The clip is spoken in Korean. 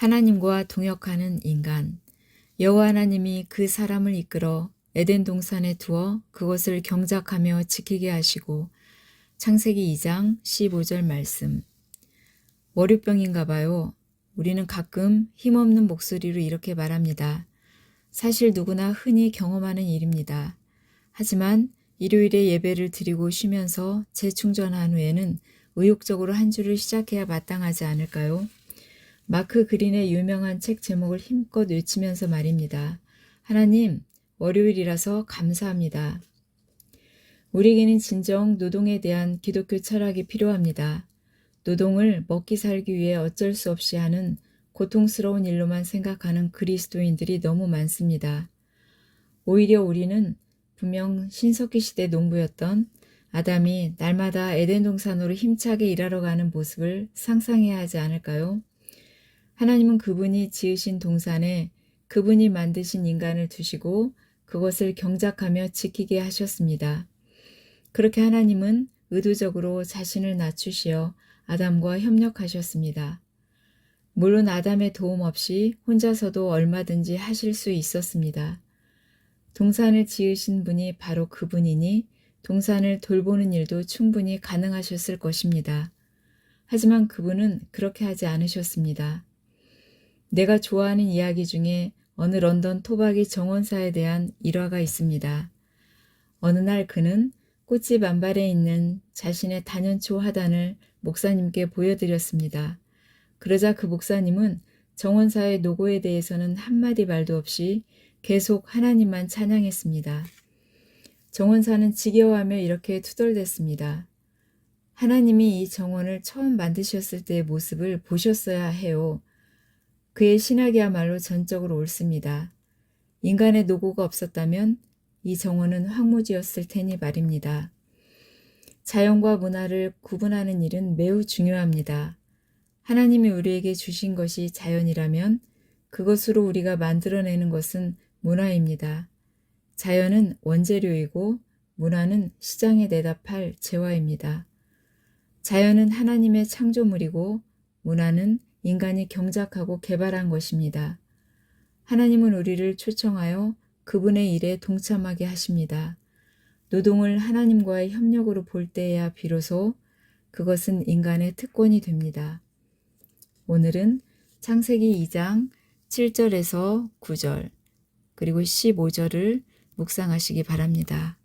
하나님과 동역하는 인간. 여호와 하나님이 그 사람을 이끌어 에덴 동산에 두어 그것을 경작하며 지키게 하시고 창세기 2장 15절 말씀. 월요병인가 봐요. 우리는 가끔 힘없는 목소리로 이렇게 말합니다. 사실 누구나 흔히 경험하는 일입니다. 하지만 일요일에 예배를 드리고 쉬면서 재충전한 후에는 의욕적으로 한 주를 시작해야 마땅하지 않을까요? 마크 그린의 유명한 책 제목을 힘껏 외치면서 말입니다. 하나님, 월요일이라서 감사합니다. 우리에게는 진정 노동에 대한 기독교 철학이 필요합니다. 노동을 먹기 살기 위해 어쩔 수 없이 하는 고통스러운 일로만 생각하는 그리스도인들이 너무 많습니다. 오히려 우리는 분명 신석기 시대 농부였던 아담이 날마다 에덴 동산으로 힘차게 일하러 가는 모습을 상상해야 하지 않을까요? 하나님은 그분이 지으신 동산에 그분이 만드신 인간을 두시고 그것을 경작하며 지키게 하셨습니다. 그렇게 하나님은 의도적으로 자신을 낮추시어 아담과 협력하셨습니다. 물론 아담의 도움 없이 혼자서도 얼마든지 하실 수 있었습니다. 동산을 지으신 분이 바로 그분이니 동산을 돌보는 일도 충분히 가능하셨을 것입니다. 하지만 그분은 그렇게 하지 않으셨습니다. 내가 좋아하는 이야기 중에 어느 런던 토박이 정원사에 대한 일화가 있습니다. 어느 날 그는 꽃집 안발에 있는 자신의 단연초 화단을 목사님께 보여드렸습니다. 그러자 그 목사님은 정원사의 노고에 대해서는 한마디 말도 없이 계속 하나님만 찬양했습니다. 정원사는 지겨워하며 이렇게 투덜댔습니다. 하나님이 이 정원을 처음 만드셨을 때의 모습을 보셨어야 해요. 그의 신학이야말로 전적으로 옳습니다. 인간의 노고가 없었다면 이 정원은 황무지였을 테니 말입니다. 자연과 문화를 구분하는 일은 매우 중요합니다. 하나님이 우리에게 주신 것이 자연이라면 그것으로 우리가 만들어내는 것은 문화입니다. 자연은 원재료이고 문화는 시장에 대답할 재화입니다. 자연은 하나님의 창조물이고 문화는 인간이 경작하고 개발한 것입니다. 하나님은 우리를 초청하여 그분의 일에 동참하게 하십니다. 노동을 하나님과의 협력으로 볼 때에야 비로소 그것은 인간의 특권이 됩니다. 오늘은 창세기 2장 7절에서 9절, 그리고 15절을 묵상하시기 바랍니다.